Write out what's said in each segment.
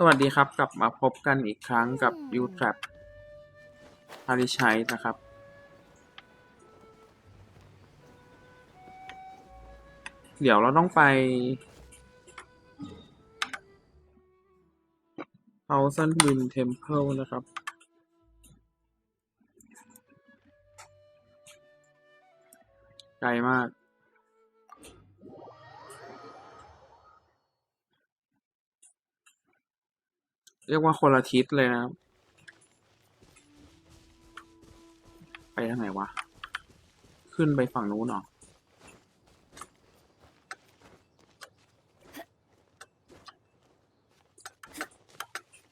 สวัสดีครับ กลับมาพบกันอีกครั้งกับ u t r a p ฮาริชัยนะครับ เดี๋ยวเราต้องไป Thousand Wind Temple นะครับ ไกลมาก เรียกว่าคนละทิศเลยนะครับ ไปทางไหนวะ ขึ้นไปฝั่งนู้นหรอ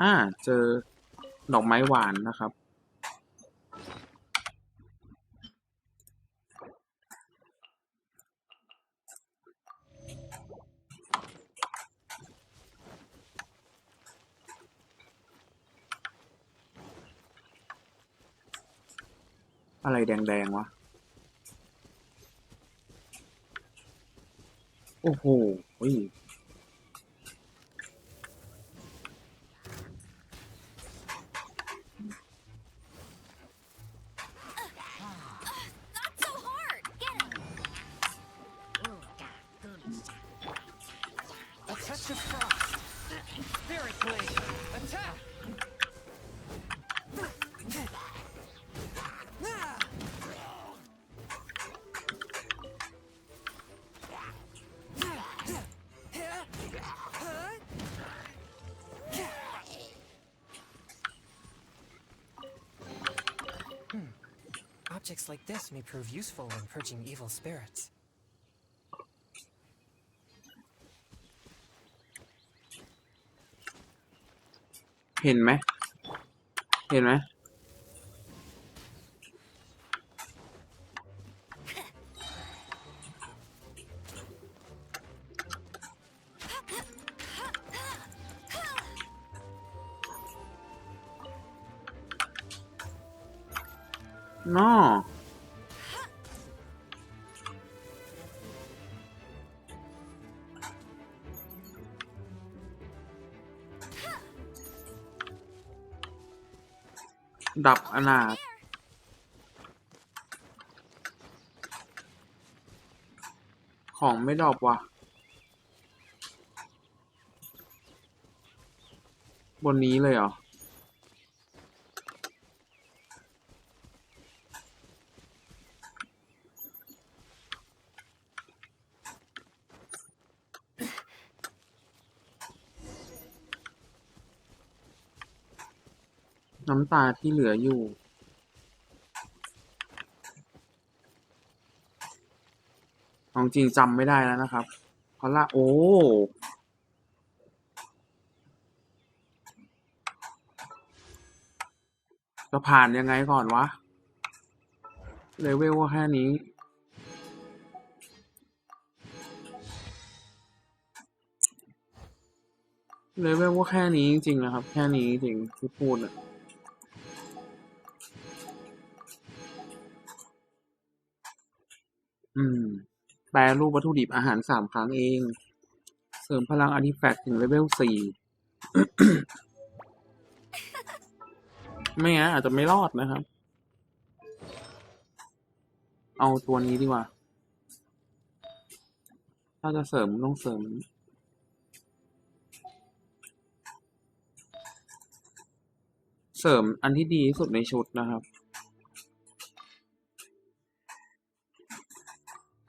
อ่า เจอดอกไม้หวานนะครับ อะไรแดงๆวะ โอ้โห Objects like this may prove useful in purging evil spirits. Hidden, meh? หมเห็นไหมนอดับอนาถของไม่ดอปว่ะ บนนี้เลยเหรอ น้ำตาที่เหลืออยู่ของจริงจำไม่ได้แล้วนะครับ เพราะละโอ้จะผ่านยังไงก่อนวะ เลเวลก็แค่นี้ เลเวลก็แค่นี้จริงๆนะครับ แค่นี้จริงที่พูดอะ อืม แปรรูปวัตถุดิบอาหารสามครั้งเอง เสริมพลังอาร์ติแฟกต์ถึงเลเวลสี่ไม่งั้นอาจจะไม่รอดนะครับ เอาตัวนี้ดีกว่า ถ้าจะเสริมต้องเสริม เสริมอันที่ดีที่สุดในชุดนะครับ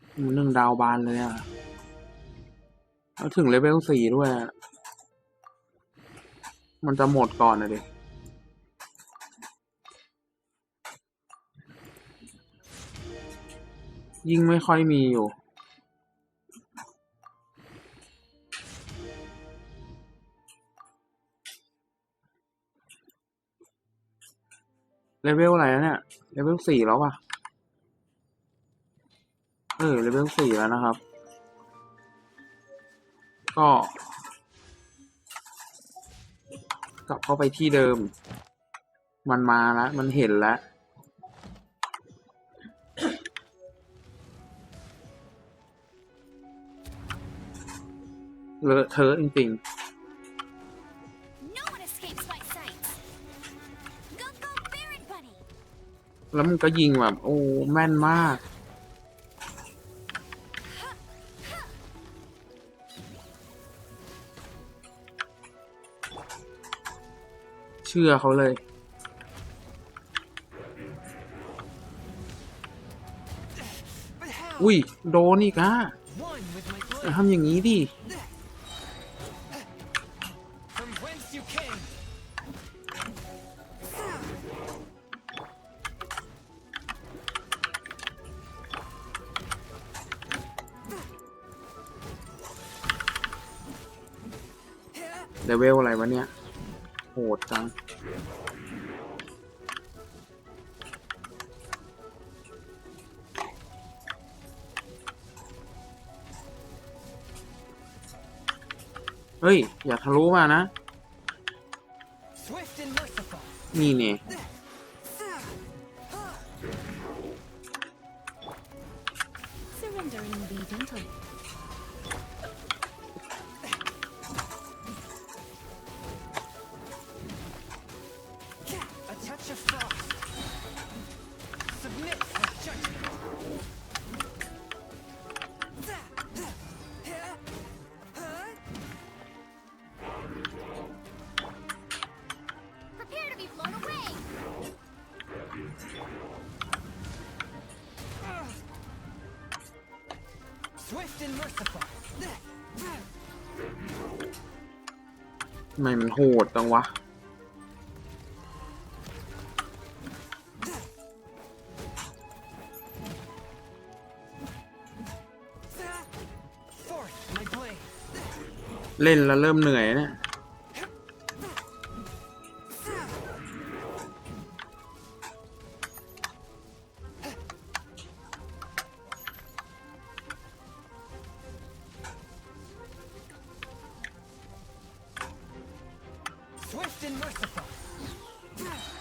อืม หนึ่งดาวบานเลยอะแล้วถึงเลเวลสี่ด้วย มันจะหมดก่อนนะดิยิ่งไม่ค่อยมีอยู่เลเวลอะไรแล้วเนี่ยเลเวลสี่แล้วป่ะ เออเลเวลสี่แล้วนะครับ ก็ กลับเข้าไปที่เดิม มันมาแล้ว มันเห็นแล้วเลอะเทอะจริงๆแล้วมันก็ยิงแบบ โอ้ แม่นมาก ชื่อเขาเลย อุ้ย โดนอีกอะ One with my อย่า blade. ทำอย่างนี้ดิเลเวลอะไรวะเนี่ย โหดจัง เฮ้ย อย่าทะลุมานะ Swift and merciful. นี่เนี่ย Swift and merciful. ทำไมมันโหดจังวะ Forth my blade. เล่นแล้วเริ่มเหนื่อยเนี่ย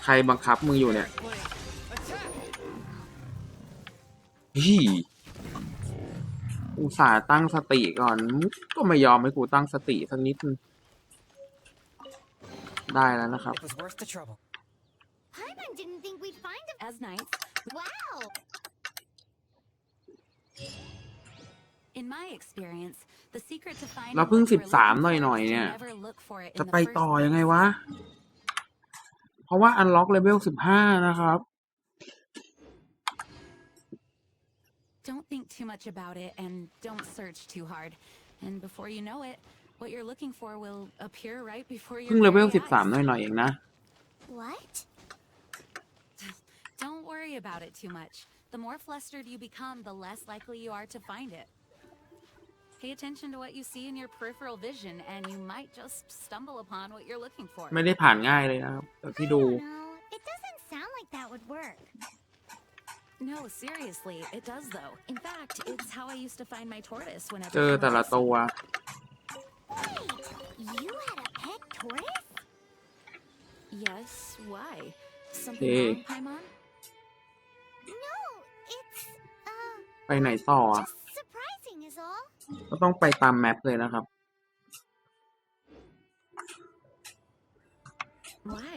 ใครบังคับมึงอยู่เนี่ย Blade. Attack. ฮีอุตส่าห์ตั้งสติก่อนก็ไม่ยอมให้กูตั้งสติสักนิดนึงได้แล้วนะครับ It was worth the trouble. Paimon didn't think we'd find him. As nice. Wow. In my experience, the secret to finding เราเพิ่ง what you were 13 looking ห for น่อย is ๆ to เนี่ย never look for it in จะ the ไป first ต่อ place. ยังไงวะเพ ราะว่าอันล็อกเลเวลสิบห้านะครับ Don't think too much about it and don't search too hard. And before you know it, what you're looking for will appear right before your เพิ่งเลเวล very สิบสาม eyes. หน่อยๆเองนะ What? Don't worry about it too much. The more flustered you become, the less likely you are to find it. Pay attention to what you see in your peripheral vision, and you might just stumble upon what you're looking for. ไม่ได้ผ่านง่ายเลยนะครับแต่ I ที่ดู don't know. It doesn't sound like that would work. No, seriously, it does though. In fact, it's how I used to find my tortoise whenever เจอ I แต่ละ was- ตัว Wait, you had a pet tortoise? Yes, why? Something Hey. wrong, Paimon? No, it's uh ไปไหนต่ออะ just surprising is all. ก็ต้องไปตามแมปเลยนะครับ Why?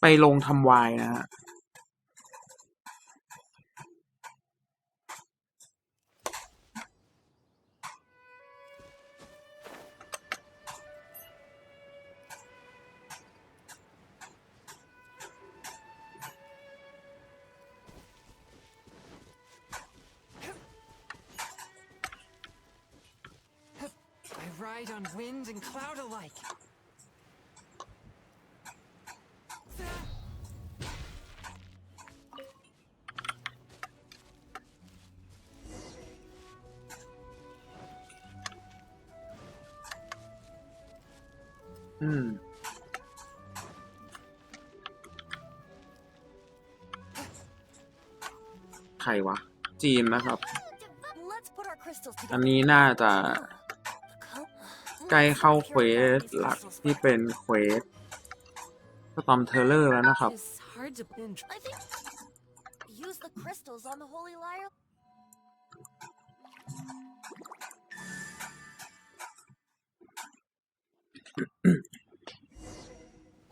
ไปลงทำวายนะฮะ ride on wind and cloud alike. Ừ. อืมใครวะ จีนนะครับ Let's put our crystals อัน together. นี้น่าจะ ใกล้เข้าเควสหลักที่เป็นเควสสตอมเทเลอร์แล้วนะครับ It's hard to. I think crystals on the Holy Lyre?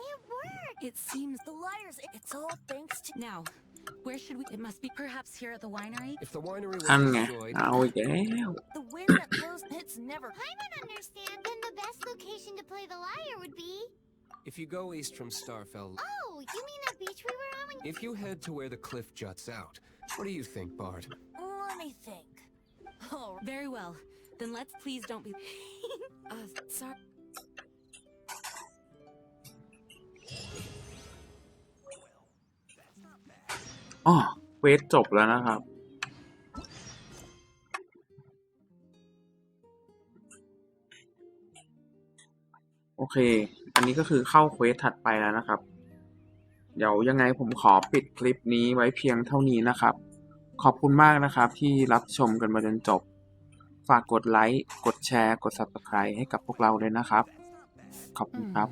it worked! It seems The lyres, it's all thanks to. now. Where should we? It must be perhaps here at the winery. If the winery was destroyed. The that blows pits never. I don't understand. Then the best location to play the would be. If you go east from Starfell. Oh, you mean that beach we were on? When... If you head to where the cliff juts out, what do you think, Bard? Let me think. Oh, very well. Then let's please don't be. uh, sorry. อ๋อเวทจบแล้วนะครับ โอเค อันนี้ก็คือเข้าเควสถัดไปแล้วนะครับ เดี๋ยวยังไงผมขอปิดคลิปนี้ไว้เพียงเท่านี้นะครับ ขอบคุณมากนะครับที่รับชมกันมาจนจบ ฝากกดไลค์ กดแชร์ กด Subscribe ให้กับพวกเราเลยนะครับ ขอบคุณครับ